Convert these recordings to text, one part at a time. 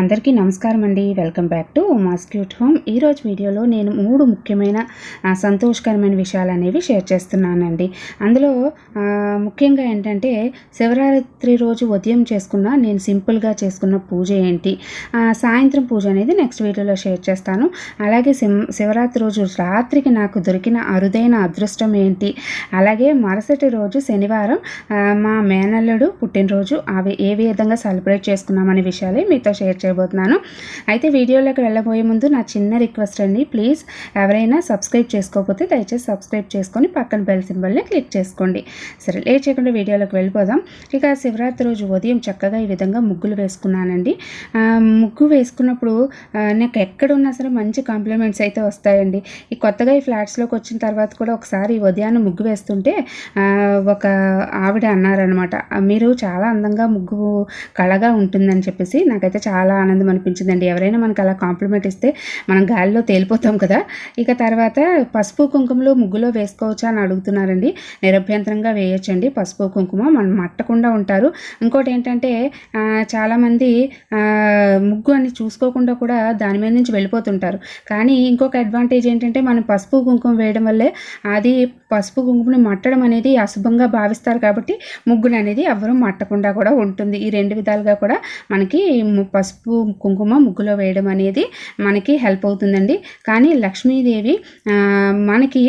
అందరికీ నమస్కారం అండి welcome back to Uma's cute home. ఈరోజు వీడియోలో నేను మూడు ముఖ్యమైన సంతోషకరమైన విషయాలు అనేవి షేర్ చేస్తున్నానండి. అందులో ముఖ్యంగా ఏంటంటే శివరాత్రి రోజు ఉదయం చేసుకున్న నేను సింపుల్గా చేసుకున్న పూజ ఏంటి? సాయంత్రం పూజ అనేది నెక్స్ట్ వీడియోలో షేర్ చేస్తాను. అలాగే శివరాత్రి రోజు రాత్రికి నాకు దొరికిన అరుదైన అదృష్టం ఏంటి? అలాగే మరుసటి రోజు శనివారం మా మేనల్లుడు పుట్టినరోజు అవి ఏ విధంగా సెలబ్రేట్ చేసుకున్నామనే విషయాలే మీతో షేర్ చేయబోతున్నాను. అయితే వీడియోలోకి వెళ్ళబోయే ముందు నా చిన్న రిక్వెస్ట్ అండి. ప్లీజ్ ఎవరైనా సబ్స్క్రైబ్ చేసుకోకపోతే దయచేసి సబ్స్క్రైబ్ చేసుకొని పక్కన బెల్ సింబల్ని క్లిక్ చేసుకోండి. సరే లేట్ చేయకుండా వీడియోలోకి వెళ్ళిపోదాం. ఇక శివరాత్రి రోజు ఉదయం చక్కగా ఈ విధంగా ముగ్గులు వేసుకున్నానండి. ముగ్గు వేసుకున్నప్పుడు నాకు ఎక్కడున్నా సరే మంచి కాంప్లిమెంట్స్ అయితే వస్తాయండి. ఈ కొత్తగా ఈ ఫ్లాట్స్లోకి వచ్చిన తర్వాత కూడా ఒకసారి ఉదయాన్నే ముగ్గు వేస్తుంటే ఒక ఆవిడ అన్నారనమాట మీరు చాలా అందంగా ముగ్గు కళగా ఉంటుందని చెప్పేసి నాకైతే చాలా ఆనందం అనిపించిందండి. ఎవరైనా మనకు అలా కాంప్లిమెంట్ ఇస్తే మనం గాలిలో తేలిపోతాం కదా. ఇక తర్వాత పసుపు కుంకుమలు ముగ్గులో వేసుకోవచ్చా అని అడుగుతున్నారండి. నిరభ్యంతరంగా వేయొచ్చండి. పసుపు కుంకుమ మనం మట్టకుండా ఉంటారు. ఇంకోటి ఏంటంటే చాలామంది ముగ్గు అని చూసుకోకుండా కూడా దాని మీద నుంచి వెళ్ళిపోతుంటారు. కానీ ఇంకొక అడ్వాంటేజ్ ఏంటంటే మనం పసుపు కుంకుమ వేయడం వల్లే అది పసుపు కుంకుమని మట్టడం అనేది అశుభంగా భావిస్తారు కాబట్టి ముగ్గులు అనేది ఎవరు మట్టకుండా కూడా ఉంటుంది. ఈ రెండు విధాలుగా కూడా మనకి పసుపు పసుపు కుంకుమ ముగ్గులో వేయడం అనేది మనకి హెల్ప్ అవుతుందండి. కానీ లక్ష్మీదేవి మనకి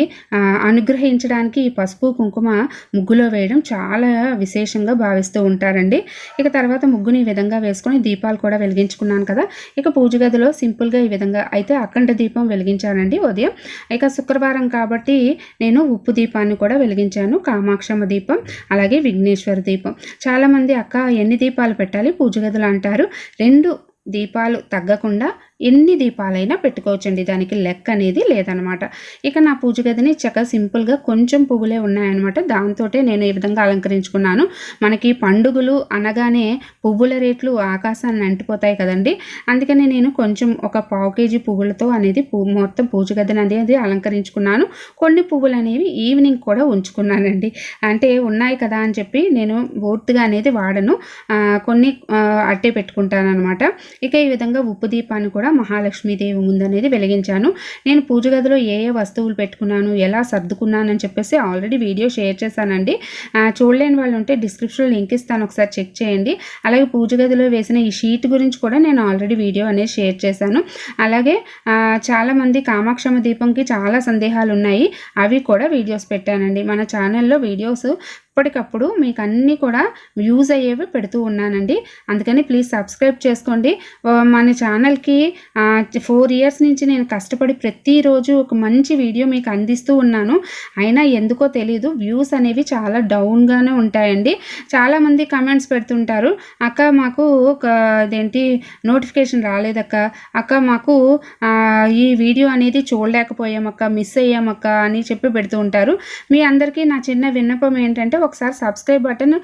అనుగ్రహించడానికి ఈ పసుపు కుంకుమ ముగ్గులో వేయడం చాలా విశేషంగా భావిస్తూ ఉంటారండి. ఇక తర్వాత ముగ్గుని ఈ విధంగా వేసుకొని దీపాలు కూడా వెలిగించుకున్నాను కదా. ఇక పూజ గదిలో సింపుల్గా ఈ విధంగా అయితే అఖండ దీపం వెలిగించానండి ఉదయం. ఇక శుక్రవారం కాబట్టి నేను ఉప్పు దీపాన్ని కూడా వెలిగించాను. కామాక్షమ్మ దీపం అలాగే విఘ్నేశ్వర దీపం. చాలామంది అక్క ఎన్ని దీపాలు పెట్టాలి? పూజ గదులు అంటారు. రెండు దీపాలు తగ్గకుండా ఎన్ని దీపాలైనా పెట్టుకోవచ్చండి. దానికి లెక్క అనేది లేదనమాట. ఇక నా పూజ గదిని చక్కగా సింపుల్గా కొంచెం పువ్వులే ఉన్నాయన్నమాట. దాంతో నేను ఈ విధంగా అలంకరించుకున్నాను. మనకి పండుగలు అనగానే పువ్వుల రేట్లు ఆకాశాన్ని అంటిపోతాయి కదండి. అందుకని నేను కొంచెం ఒక పావు కేజీ పువ్వులతో అనేది మొత్తం పూజ గదిని అనేది అలంకరించుకున్నాను. కొన్ని పువ్వులు అనేవి ఈవినింగ్ కూడా ఉంచుకున్నానండి. అంటే ఉన్నాయి కదా అని చెప్పి నేను పూర్తిగా అనేది వాడను. కొన్ని అట్టే పెట్టుకుంటాను అనమాట ఇక ఈ విధంగా ఉప్పు దీపాన్ని కూడా మహాలక్ష్మీదేవి ఉందనేది వెలిగించాను. నేను పూజ గదిలో ఏ ఏ వస్తువులు పెట్టుకున్నాను ఎలా సర్దుకున్నానని చెప్పేసి ఆల్రెడీ వీడియో షేర్ చేశానండి. చూడలేని వాళ్ళు ఉంటే డిస్క్రిప్షన్లో లింక్ ఇస్తాను ఒకసారి చెక్ చేయండి. అలాగే పూజ గదిలో వేసిన ఈ షీట్ గురించి కూడా నేను ఆల్రెడీ వీడియో అనేది షేర్ చేశాను. అలాగే చాలామంది కామాక్షమ దీపంకి చాలా సందేహాలు ఉన్నాయి. అవి కూడా వీడియోస్ పెట్టానండి. మన ఛానల్లో వీడియోస్ ఎప్పటికప్పుడు మీకు అన్నీ కూడా యూజ్ అయ్యేవి పెడుతూ ఉన్నానండి. అందుకని ప్లీజ్ సబ్స్క్రైబ్ చేసుకోండి. మన ఛానల్కి ఫోర్ ఇయర్స్ నుంచి నేను కష్టపడి ప్రతిరోజు ఒక మంచి వీడియో మీకు అందిస్తూ ఉన్నాను. అయినా ఎందుకో తెలియదు వ్యూస్ అనేవి చాలా డౌన్గానే ఉంటాయండి. చాలామంది కమెంట్స్ పెడుతుంటారు అక్క మాకు ఒక అదేంటి నోటిఫికేషన్ రాలేదక్క. అక్క మాకు ఈ వీడియో అనేది చూడలేకపోయామక్క మిస్ అయ్యామక్క అని చెప్పి పెడుతూ ఉంటారు. మీ అందరికీ నా చిన్న విన్నపం ఏంటంటే ఒకసారి సబ్స్క్రైబ్ బటన్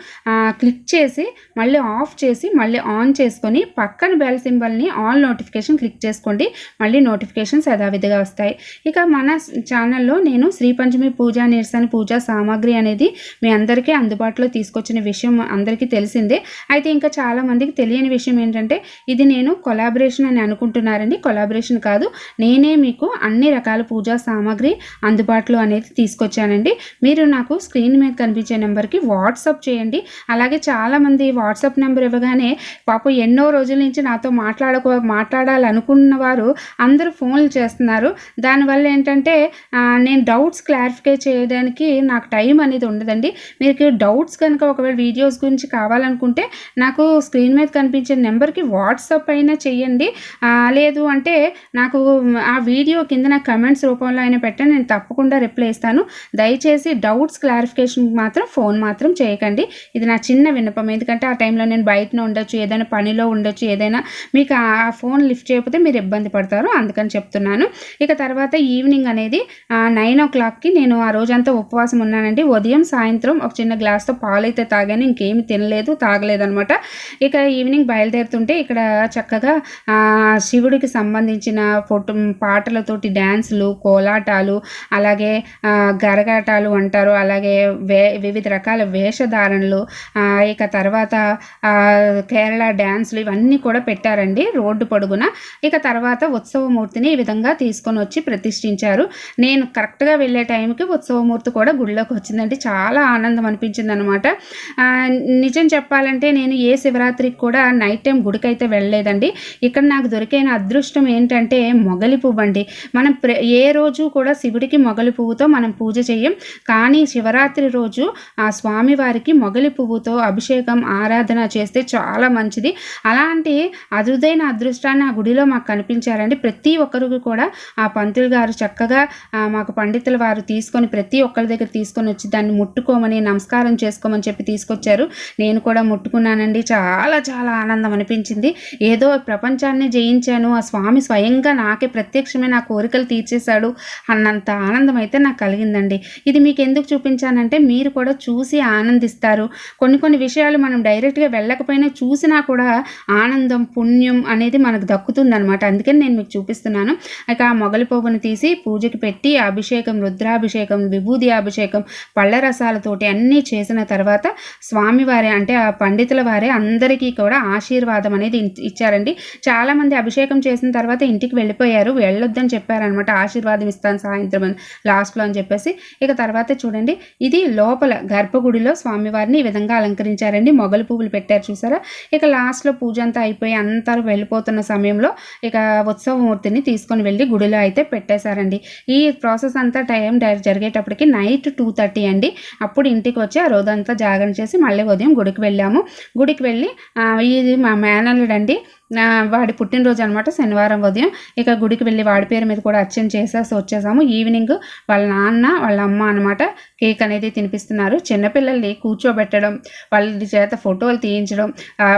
క్లిక్ చేసి మళ్ళీ ఆఫ్ చేసి మళ్ళీ ఆన్ చేసుకొని పక్కన బెల్ సింబల్ని ఆల్ నోటిఫికేషన్ క్లిక్ చేసుకోండి. మళ్ళీ నోటిఫికేషన్స్ యథావిధిగా వస్తాయి. ఇక మన ఛానల్లో నేను శ్రీ పంచమి పూజా నిరసన పూజా సామాగ్రి అనేది మీ అందరికీ అందుబాటులో తీసుకొచ్చిన విషయం అందరికీ తెలిసిందే. అయితే ఇంకా చాలామందికి తెలియని విషయం ఏంటంటే ఇది నేను కొలాబరేషన్ అని అనుకుంటున్నారండి. కొలాబరేషన్ కాదు. నేనే మీకు అన్ని రకాల పూజా సామాగ్రి అందుబాటులో అనేది తీసుకొచ్చానండి. మీరు నాకు స్క్రీన్ మీద కనిపించే నెంబర్కి వాట్సాప్ చేయండి. అలాగే చాలామంది వాట్సాప్ నెంబర్ ఇవ్వగానే పాపం ఎన్నో రోజుల నుంచి నాతో మాట్లాడుకో మాట్లాడాలనుకున్న వారు అందరూ ఫోన్లు చేస్తున్నారు. దానివల్ల ఏంటంటే నేను డౌట్స్ క్లారిఫై చేయడానికి నాకు టైం అనేది ఉండదండి. మీకు డౌట్స్ కనుక ఒకవేళ వీడియోస్ గురించి కావాలనుకుంటే నాకు స్క్రీన్ మీద కనిపించే నెంబర్కి వాట్సాప్ అయినా చెయ్యండి లేదు అంటే నాకు ఆ వీడియో కింద నాకు కమెంట్స్ రూపంలో అయినా పెట్టండి. నేను తప్పకుండా రిప్లై ఇస్తాను. దయచేసి డౌట్స్ క్లారిఫికేషన్ మాత్రం ఫోన్ మాత్రం చేయకండి. ఇది నా చిన్న విన్నపం. ఎందుకంటే ఆ టైంలో నేను బయటనే ఉండొచ్చు ఏదైనా పనిలో ఉండొచ్చు ఏదైనా మీకు ఆ ఫోన్ లిఫ్ట్ చేయకపోతే మీరు ఇబ్బంది పడతారు అందుకని చెప్తున్నాను. ఇక తర్వాత ఈవినింగ్ అనేది నైన్ ఓ క్లాక్కి నేను ఆ రోజంతా ఉపవాసం ఉన్నానండి. ఉదయం సాయంత్రం ఒక చిన్న గ్లాస్తో పాలు అయితే తాగాను. ఇంకేమి తినలేదు తాగలేదు అనమాట ఇక ఈవినింగ్ బయలుదేరుతుంటే ఇక్కడ చక్కగా శివుడికి సంబంధించిన ఫోటో పాటలతోటి డ్యాన్సులు కోలాటాలు అలాగే గరగాటాలు అంటారు. అలాగే వే వివిధ రకాల వేషధారణలు ఇక తర్వాత కేరళ డ్యాన్సులు ఇవన్నీ కూడా పెట్టారండి రోడ్డు పొడుగున. ఇక తర్వాత ఉత్సవమూర్తిని ఈ విధంగా తీసుకొని వచ్చి ప్రతిష్ఠించారు. నేను కరెక్ట్గా వెళ్ళే టైంకి ఉత్సవమూర్తి కూడా గుడిలోకి వచ్చిందండి. చాలా ఆనందం అనిపించింది అనమాట నిజం చెప్పాలంటే నేను ఏ శివరాత్రికి కూడా నైట్ టైం గుడికైతే వెళ్ళలేదండి. ఇక్కడ నాకు దొరికిన అదృష్టం ఏంటంటే మొగలి పువ్వు అండి మనం ఏ రోజు కూడా శివుడికి మొగలి పువ్వుతో మనం పూజ చేయం. కానీ శివరాత్రి రోజు ఆ స్వామివారికి మొగలి పువ్వుతో అభిషేకం ఆరాధన చేస్తే చాలా మంచిది. అలాంటి అరుదైన అదృష్టాన్ని ఆ గుడిలో మాకు కనిపించారండి. ప్రతి ఒక్కరికి కూడా ఆ పంతులు గారు చక్కగా మాకు పండితుల వారు తీసుకొని ప్రతి ఒక్కరి దగ్గర తీసుకొని వచ్చి దాన్ని ముట్టుకోమని నమస్కారం చేసుకోమని చెప్పి తీసుకొచ్చారు. నేను కూడా ముట్టుకున్నానండి. చాలా చాలా ఆనందం అనిపించింది. ఏదో ప్రపంచాన్ని జయించాను. ఆ స్వామి స్వయంగా నాకే ప్రత్యక్షమే నా కోరికలు తీర్చేశాడు అన్నంత ఆనందం అయితే నాకు కలిగిందండి. ఇది మీకు ఎందుకు చూపించానంటే మీరు కూడా చూసి ఆనందిస్తారు. కొన్ని కొన్ని విషయాలు మనం డైరెక్ట్గా వెళ్ళకపోయినా చూసినా కూడా ఆనందం పుణ్యం అనేది మనకు దక్కుతుందనమాట అందుకని నేను మీకు చూపిస్తున్నాను. ఇక ఆ మొగలి పువ్వును తీసి పూజకి పెట్టి అభిషేకం రుద్రాభిషేకం విభూది అభిషేకం పళ్ళ రసాలతోటి అన్నీ చేసిన తర్వాత స్వామివారి అంటే ఆ పండితుల వారే అందరికీ కూడా ఆశీర్వాదం అనేది ఇచ్చారండి. చాలామంది అభిషేకం చేసిన తర్వాత ఇంటికి వెళ్ళిపోయారు. వెళ్ళొద్దని చెప్పారనమాట ఆశీర్వాదం ఇస్తాను సాయంత్రం లాస్ట్లో అని చెప్పేసి. ఇక తర్వాత చూడండి. ఇది లోపల గర్భగుడిలో స్వామివారిని ఈ విధంగా అలంకరించారండి. మొగలు పువ్వులు పెట్టారు చూసారా? ఇక లాస్ట్లో పూజ అంతా అయిపోయి అంతా వెళ్ళిపోతున్న సమయంలో ఇక ఉత్సవమూర్తిని తీసుకొని వెళ్ళి గుడిలో అయితే పెట్టేశారండి. ఈ ప్రాసెస్ అంతా టైం జరిగేటప్పటికి నైట్ టూ థర్టీ అండి. అప్పుడు ఇంటికి వచ్చి ఆ రోజంతా జాగరణ చేసి మళ్ళీ ఉదయం గుడికి వెళ్ళాము. గుడికి వెళ్ళి ఇది మా మేనల్లుడు నా వాడి పుట్టినరోజు అనమాట శనివారం ఉదయం. ఇక గుడికి వెళ్ళి వాడి పేరు మీద కూడా అర్చన చేసేసి వచ్చేసాము. ఈవినింగ్ వాళ్ళ నాన్న వాళ్ళ అమ్మ అనమాట కేక్ అనేది తినిపిస్తున్నారు. చిన్నపిల్లల్ని కూర్చోబెట్టడం వాళ్ళ చేత ఫోటోలు తీయించడం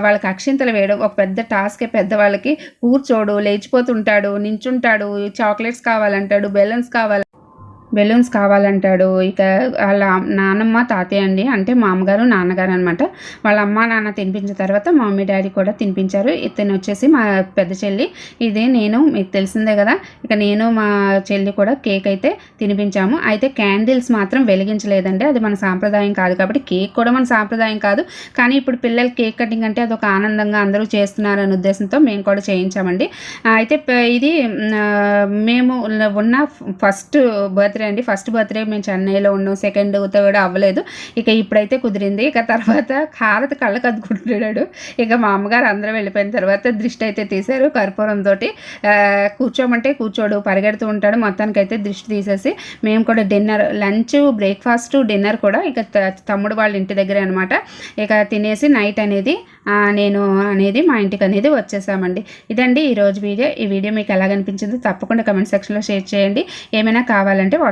వాళ్ళకి అక్షింతలు వేయడం ఒక పెద్ద టాస్కే పెద్దవాళ్ళకి కూర్చోడు లేచిపోతుంటాడు నించుంటాడు చాక్లెట్స్ కావాలంటాడు బెలూన్స్ కావాలి బెలూన్స్ కావాలంటాడు. ఇక వాళ్ళ నానమ్మ తాతయ్య అండి అంటే మామగారు నాన్నగారు అనమాట వాళ్ళ అమ్మ నాన్న తినిపించిన తర్వాత మా మమ్మీ డాడీ కూడా తినిపించారు. ఇతను వచ్చేసి మా పెద్ద చెల్లి. ఇదే నేను మీకు తెలిసిందే కదా. ఇక నేను మా చెల్లి కూడా కేక్ అయితే తినిపించాము. అయితే క్యాండిల్స్ మాత్రం వెలిగించలేదండి. అది మన సాంప్రదాయం కాదు కాబట్టి కేక్ కూడా మన సాంప్రదాయం కాదు. కానీ ఇప్పుడు పిల్లలు కేక్ కటింగ్ అంటే అది ఒక ఆనందంగా అందరూ చేస్తున్నారనే ఉద్దేశంతో మేము కూడా చేయించామండి. అయితే ఇది మేము ఉన్న ఫస్ట్ బర్త్డే బర్త్డే అండి ఫస్ట్ బర్త్డే మేము చెన్నైలో ఉన్నాం. సెకండ్ కూడా అవ్వలేదు. ఇక ఇప్పుడైతే కుదిరింది. ఇక తర్వాత హారతి కళ్ళ కదుకుంటున్నాడు ఇక మా అమ్మగారు అందరూ వెళ్ళిపోయిన తర్వాత దృష్టి అయితే తీశారు కర్పూరంతో కూర్చోమంటే కూర్చోడు పరిగెడుతూ ఉంటాడు. మొత్తానికైతే దృష్టి తీసేసి మేము కూడా డిన్నర్ లంచ్ బ్రేక్ఫాస్ట్ డిన్నర్ కూడా ఇక తమ్ముడు వాళ్ళ ఇంటి దగ్గర అనమాట ఇక తినేసి నైట్ అనేది నేను అనేది మా ఇంటికి అనేది వచ్చేసామండి. ఇదండి ఈరోజు వీడియో. ఈ వీడియో మీకు ఎలాగనిపించిందో తప్పకుండా కమెంట్ సెక్షన్లో షేర్ చేయండి. ఏమైనా కావాలంటే